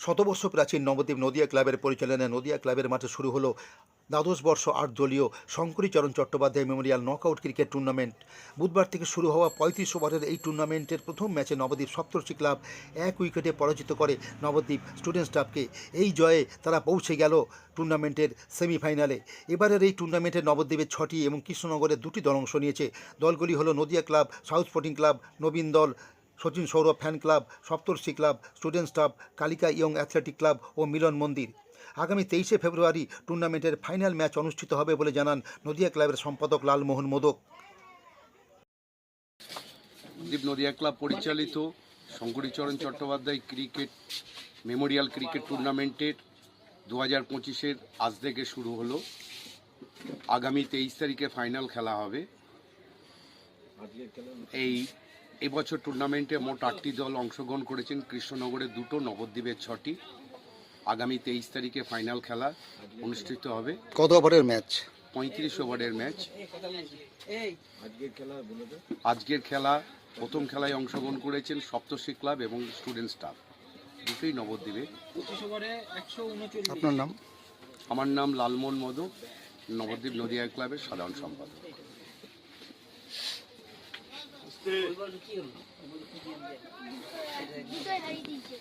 শতবর্ষ প্রাচীন নবদ্বীপ নদিয়া ক্লাবের পরিচালনায় নদিয়া ক্লাবের মাঠে শুরু হলো দ্বাদশ বর্ষ আট দলীয় Shankaricharan Chattopadhyay memorial knockout cricket tournament বুধবার থেকে শুরু হওয়া পঁয়ত্রিশ ওভারের এই টুর্নামেন্টের প্রথম ম্যাচে নবদ্বীপ সপ্তর্ষি ক্লাব এক উইকেটে পরাজিত করে নবদ্বীপ স্টুডেন্ট স্টাফকে এই জয়ে তারা পৌঁছে গেল টুর্নামেন্টের সেমিফাইনালে এবারের এই টুর্নামেন্টে নবদ্বীপের ছটি এবং কৃষ্ণনগরের দুটি দল অংশ নিয়েছে। দলগুলি হলো Nadia club, south sporting club, Nabin Dal Sachin Sourav fan club Saptarshi club student staff Kalika young athletic club ও মিলন মন্দির। আগামী তেইশে ফেব্রুয়ারি টুর্নামেন্টের ফাইনাল ম্যাচ অনুষ্ঠিত হবে বলে জানান নদিয়া ক্লাবের সম্পাদক লালমোহন মোদক। দীপ নদিয়া ক্লাব পরিচালিত Shankaricharan Chattopadhyay cricket, memorial cricket টুর্নামেন্টের দু হাজার পঁচিশের আজ থেকে শুরু হলো। আগামী তেইশ তারিখে ফাইনাল খেলা হবে। এই এবছর টুর্নামেন্টে মোট আটটি দল অংশগ্রহণ করেছেন। কৃষ্ণনগরের দুটো নবদ্বীপের ছটি। আগামী তেইশ তারিখে ফাইনাল খেলা অনুষ্ঠিত হবে। কত ওভারের ম্যাচ পঁয়ত্রিশ ওভারের ম্যাচ আজকের খেলা প্রথম খেলায় অংশগ্রহণ করেছেন সপ্তর্ষি ক্লাব এবং স্টুডেন্ট স্টাফ দুটোই নবদ্বীপে। আপনার নাম? আমার নাম লালমোহন মদক। নবদ্বীপ নদিয়া ক্লাবের সাধারণ সম্পাদক। Gitti. Güzel, güzel, güzel.